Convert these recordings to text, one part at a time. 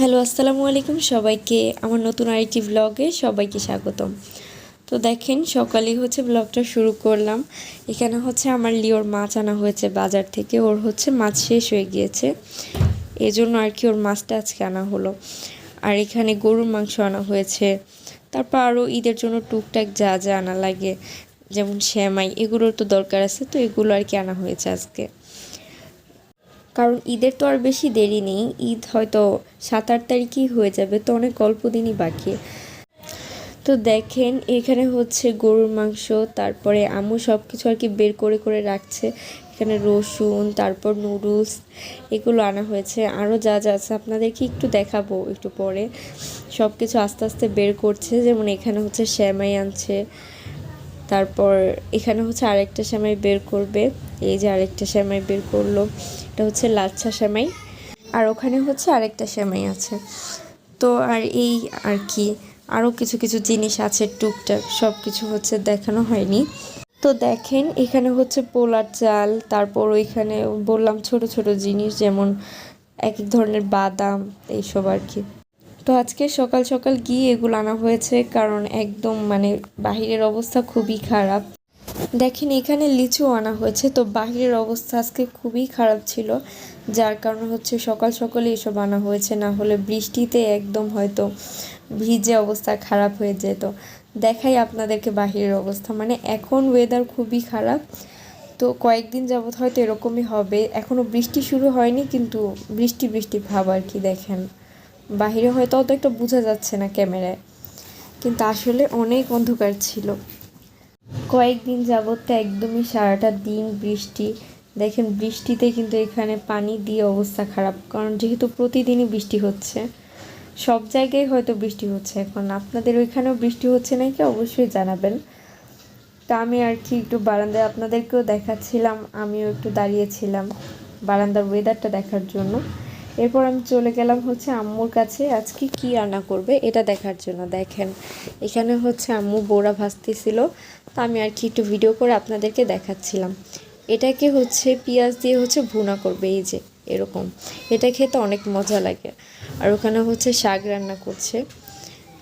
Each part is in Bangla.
হ্যালো, আসসালামু আলাইকুম সবাইকে। আমার নতুন আরেকটি ব্লগে সবাইকে স্বাগতম। তো দেখেন সকালে হচ্ছে ব্লগটা শুরু করলাম। এখানে হচ্ছে আমার লিওর মাছ আনা হয়েছে বাজার থেকে। ওর হচ্ছে মাছ শেষ হয়ে গিয়েছে। এই জন্য আর কি ওর মাছটা আজকে আনা হলো। আর এখানে গরুর মাংস আনা হয়েছে। তারপর আরও ঈদের জন্য টুকটাক যা যা আনা লাগে, যেমন শ্যামাই, এগুলোর তো দরকার আছে। তো এগুলো আর কি আনা হয়েছে আজকে। কারণ ঈদের তো আর বেশি দেরি নেই। ঈদ হয়তো সাত আট তারিখেই হয়ে যাবে, তো অনেক অল্প দিনই বাকি। তো দেখেন, এখানে হচ্ছে গরুর মাংস, তারপরে আমু সব কিছু আর কি বের করে করে রাখছে। এখানে রসুন, তারপর নুডলস, এগুলো আনা হয়েছে। আরও যা যা আছে আপনাদেরকে একটু দেখাবো একটু পরে। সব কিছু আস্তে আস্তে বের করছে, যেমন এখানে হচ্ছে শ্যামাই আনছে। তারপর এখানে হচ্ছে আরেকটা শ্যামাই বের করবে। এই যে আরেকটা সেমাই বের করল, এটা হচ্ছে লাচ্ছা সেমাই। আর ওখানে হচ্ছে আরেকটা সেমাই আছে। তো আর এই আর কি আরও কিছু কিছু জিনিস আছে টুকটাক সব কিছু হচ্ছে দেখানো হয়নি। তো দেখেন, এখানে হচ্ছে পোলার চাল, তারপর ওইখানে বললাম ছোট ছোট জিনিস যেমন এক এক ধরনের বাদাম, এইসব আর কি। তো আজকে সকাল সকাল গিয়ে এগুলো আনা হয়েছে, কারণ একদম মানে বাহিরের অবস্থা খুবই খারাপ। দেখেন, এখানে লিচু আনা হয়েছে। তো বাহিরের অবস্থা আজকে খুবই খারাপ ছিল। যার কারণে হচ্ছে সকাল সকালে এসব আনা হয়েছে, না হলে বৃষ্টিতে একদম হয়তো ভিজে অবস্থা খারাপ হয়ে যেত। দেখাই আপনাদেরকে বাহিরের অবস্থা। মানে এখন ওয়েদার খুবই খারাপ। তো কয়েকদিন যাবৎ হয়তো এরকমই হবে। এখনও বৃষ্টি শুরু হয়নি, কিন্তু বৃষ্টি বৃষ্টি ভাব আর কি দেখেন। বাহিরে হয়তো অত একটা বোঝা যাচ্ছে না ক্যামেরায়। কিন্তু আসলে অনেক অন্ধকার ছিল। কয়েকদিন যাবৎ তো একদমই সারাটা দিন বৃষ্টি। দেখেন, বৃষ্টিতে কিন্তু এখানে পানি দিয়ে অবস্থা খারাপ, কারণ যেহেতু প্রতিদিনই বৃষ্টি হচ্ছে, সব জায়গায় হয়তো বৃষ্টি হচ্ছে এখন। আপনাদের ওইখানেও বৃষ্টি হচ্ছে নাকি? অবশ্যই জানাবেন। তা আমি আর কি একটু বারান্দায় আপনাদেরকেও দেখাচ্ছিলাম, আমিও একটু দাঁড়িয়েছিলাম বারান্দার ওয়েদারটা দেখার জন্য। এরপর আমি চলে গেলাম হচ্ছে আম্মুর কাছে। আজকে কি রান্না করবে এটা দেখার জন্য, দেখেন। এখানে হচ্ছে আম্মু বোড়া ভাজতেছিল। তো আমি আর কি একটু ভিডিও করে আপনাদেরকে দেখাচ্ছিলাম। এটাকে হচ্ছে পেঁয়াজ দিয়ে হচ্ছে ভুনা করবে, এই যে, এরকম। এটা খেতে অনেক মজা লাগে। আর ওখানে হচ্ছে শাক রান্না করছে।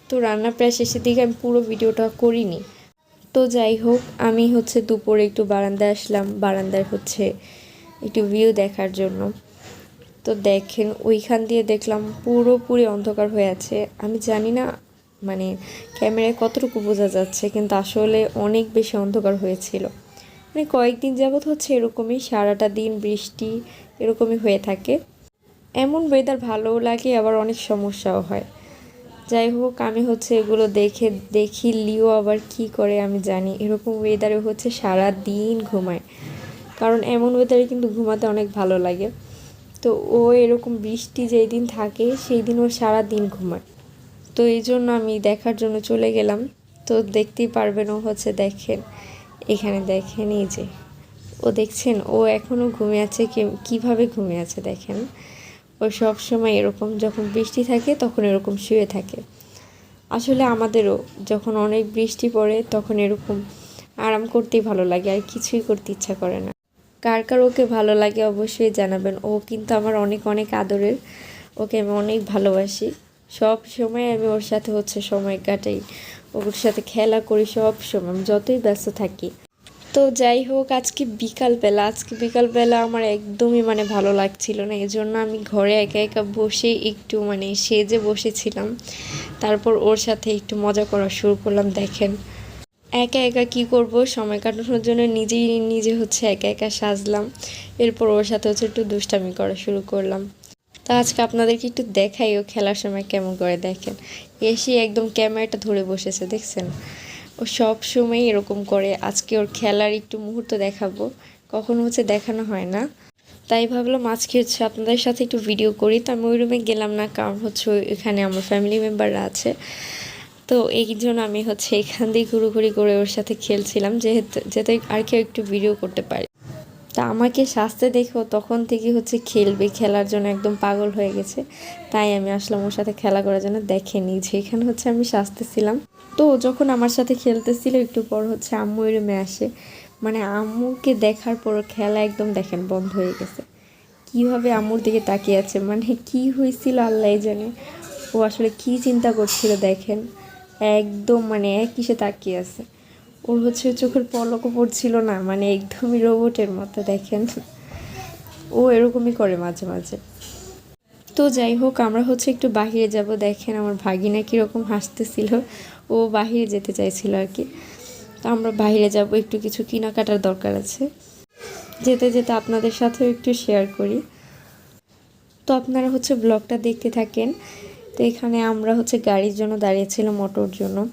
তো রান্না প্রায় শেষের দিকে আমি পুরো ভিডিওটা করিনি। তো যাই হোক, আমি হচ্ছে দুপুরে একটু বারান্দায় আসলাম। বারান্দায় হচ্ছে একটু ভিউ দেখার জন্য। তো দেখেন, ওইখান দিয়ে দেখলাম পুরোপুরি অন্ধকার হয়ে আছে। আমি জানি না মানে ক্যামেরায় কতটুকু বোঝা যাচ্ছে, কিন্তু আসলে অনেক বেশি অন্ধকার হয়েছিল। মানে কয়েকদিন যাবৎ হচ্ছে এরকমই, সারাটা দিন বৃষ্টি এরকমই হয়ে থাকে। এমন ওয়েদার ভালোও লাগে, আবার অনেক সমস্যাও হয়। যাই হোক, আমি হচ্ছে এগুলো দেখে, দেখি লিও আবার কি করে, আমি জানি। এরকম ওয়েদারে হচ্ছে সারা দিন ঘুমায়। কারণ এমন ওয়েদারে কিন্তু ঘুমাতে অনেক ভালো লাগে। তো ও এরকম বৃষ্টি যেই দিন থাকে সেই দিন ও সারা দিন ঘুমায়। তো এই জন্য আমি দেখার জন্য চলে গেলাম। তো দেখতেই পারবেন ও হচ্ছে দেখেন, এখানে দেখেন এই যে, ও দেখছেন, ও এখনও ঘুমিয়ে আছে কীভাবে ঘুমিয়ে আছে দেখেন। ও সব সময় এরকম যখন বৃষ্টি থাকে, তখন এরকম শুয়ে থাকে। আসলে আমাদেরও যখন অনেক বৃষ্টি পড়ে, তখন এরকম আরাম করতেই ভালো লাগে, আর কিছুই করতে ইচ্ছা করে না। কার কার ওকে ভালো লাগে অবশ্যই জানাবেন। ও কিন্তু আমার অনেক অনেক আদরের। ওকে আমি অনেক ভালোবাসি। সব সময় আমি ওর সাথে হচ্ছে সময় কাটাই। ওর সাথে খেলা করি সব সময়। আমি যতই ব্যস্ত থাকি। তো যাই হোক, আজকে বিকালবেলা আজকে বিকালবেলা আমার একদমই মানে ভালো লাগছিল না। এই জন্য আমি ঘরে একা একা বসে একটু মানে সেজে বসেছিলাম। তারপর ওর সাথে একটু মজা করা শুরু করলাম, দেখেন। একা একা কি করব? সময় কাটানোর জন্য নিজেই নিজে হচ্ছে একা একা সাজলাম। এরপর ওর সাথে হচ্ছে একটু দুষ্টামি করা শুরু করলাম। তা আজকে আপনাদেরকে একটু দেখাই ও খেলার সময় কেমন করে দেখেন। এসে একদম ক্যামেরাটা ধরে বসেছে, দেখছেন? ও সব সময় এরকম করে। আজকে ওর খেলার একটু মুহূর্ত দেখাবো। কখনো হচ্ছে দেখানো হয় না। তাই ভাবলাম আজকে হচ্ছে আপনাদের সাথে একটু ভিডিও করি। তো আমি ওই রুমে গেলাম না, কারণ হচ্ছে এখানে আমার ফ্যামিলি মেম্বাররা আছে। তো এই জন্য আমি হচ্ছে এখান দিয়ে ঘুরোঘুরি করে ওর সাথে খেলছিলাম, যেহেতু যাতে আর কেউ একটু ভিডিও করতে পারি। তা আমাকে সাজতে দেখো তখন থেকে হচ্ছে খেলবে, খেলার জন্য একদম পাগল হয়ে গেছে। তাই আমি আসলাম ওর সাথে খেলা করার জন্য, দেখেনি যে এখানে হচ্ছে আমি সাজতেছিলাম তো যখন আমার সাথে খেলতেছিল, একটু পর হচ্ছে আম্মু রুমে আসে। মানে আম্মুকে দেখার পর খেলা একদম দেখেন বন্ধ হয়ে গেছে। কীভাবে আম্মুর দিকে তাকিয়ে আছে? মানে কি হয়েছিল আল্লাহ জানে। ও আসলে কি চিন্তা করছিল দেখেন। একদম মানে কিসে তাকিয়ে আছে। ওর হচ্ছে চোখের পলকও পড়ছিল না মানে একদমই রোবটের মতো, দেখেন। ও এরকমই করে মাঝে মাঝে। তো যাই হোক, আমরা হচ্ছে একটু বাহিরে যাব, দেখেন আমার ভাগিনা কীরকম হাসতেছিল। ও বাহিরে যেতে চাইছিল আর কি। তো আমরা বাইরে যাব, একটু কিছু কেনাকাটার দরকার আছে। যেতে যেতে আপনাদের সাথেও একটু শেয়ার করি। তো আপনারা হচ্ছে ব্লগটা দেখতে থাকেন। তো এখানে আমরা হচ্ছে গাড়ির জন্য দাঁড়িয়েছিলাম, অটোর জন্য।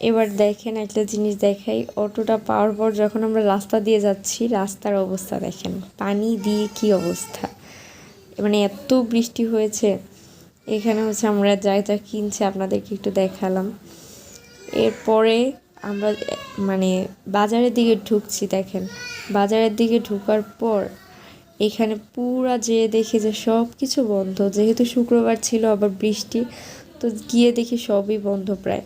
এবার দেখেন একটা জিনিস দেখাই, অটোটা পাওয়ার পর যখন আমরা রাস্তা দিয়ে যাচ্ছি, রাস্তার অবস্থা দেখেন, পানি দিয়ে কি অবস্থা। মানে এত বৃষ্টি হয়েছে। এখানে হচ্ছে আমরা যা যা কিনছি আপনাদেরকে একটু দেখালাম। এরপরে আমরা মানে বাজারের দিকে ঢুকছি, দেখেন। বাজারের দিকে ঢুকার পর এখানে পুরা যেয়ে দেখি যে সব কিছু বন্ধ। যেহেতু শুক্রবার ছিল, আবার বৃষ্টি, তো গিয়ে দেখি সবই বন্ধ প্রায়।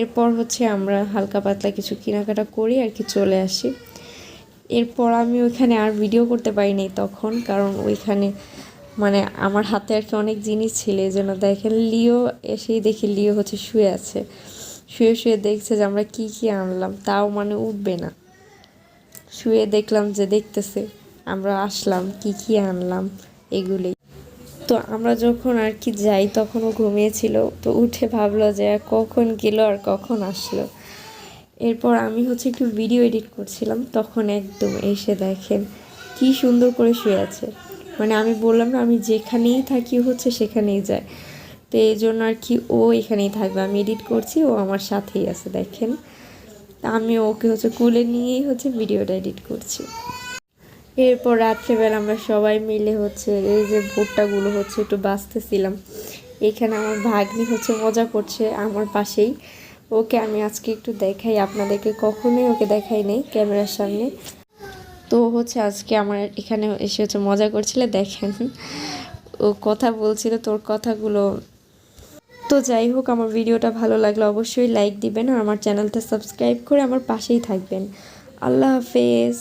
এরপর হচ্ছে আমরা হালকা পাতলা কিছু কেনাকাটা করি আর কি চলে আসি। এরপর আমি ওইখানে আর ভিডিও করতে পারিনি তখন, কারণ ওইখানে মানে আমার হাতে আর কি অনেক জিনিস ছিল, এই জন্য দেখেন লিও এসেই দেখি লিও হচ্ছে শুয়ে আছে। শুয়ে শুয়ে দেখছে যে আমরা কি কি আনলাম, তাও মানে উঠবে না। শুয়ে দেখলাম যে দেখতেছে আমরা আসলাম, কি কি আনলাম এগুলি তো আমরা যখন আর কি যাই, তখন ও ঘুমিয়েছিল। তো উঠে ভাবলো যে কখন গেল আর কখন আসলো। এরপর আমি হচ্ছে একটু ভিডিও এডিট করছিলাম, তখন একদম এসে দেখেন কি সুন্দর করে শুয়ে আছে। মানে আমি বললাম না, আমি যেখানেই থাকি হচ্ছে সেখানেই যায়। তো এই জন্য আর কি ও এখানেই থাকবে। আমি এডিট করছি, ও আমার সাথেই আছে, দেখেন। আমি ওকে হচ্ছে কুলে নিয়েই হচ্ছে ভিডিওটা এডিট করছি। এরপর রাত্রেবেলা আমরা সবাই মিলে হচ্ছে এই যে ভুট্টাগুলো হচ্ছে একটু বাঁচতেছিলাম। এখানে আমার ভাগ্নি হচ্ছে মজা করছে আমার পাশেই। ওকে আমি আজকে একটু দেখাই, আপনাদেরকে কখনোই ওকে দেখাই নেই ক্যামেরার সামনে। তো হচ্ছে আজকে আমার এখানে এসে হচ্ছে মজা করছিল, দেখেন। ও কথা বলছিল, তোর কথাগুলো। তো যাই হোক, আমার ভিডিওটা ভালো লাগলে অবশ্যই লাইক দিবেন আর আমার চ্যানেলটা সাবস্ক্রাইব করে আমার পাশেই থাকবেন। আল্লাহ হাফেজ।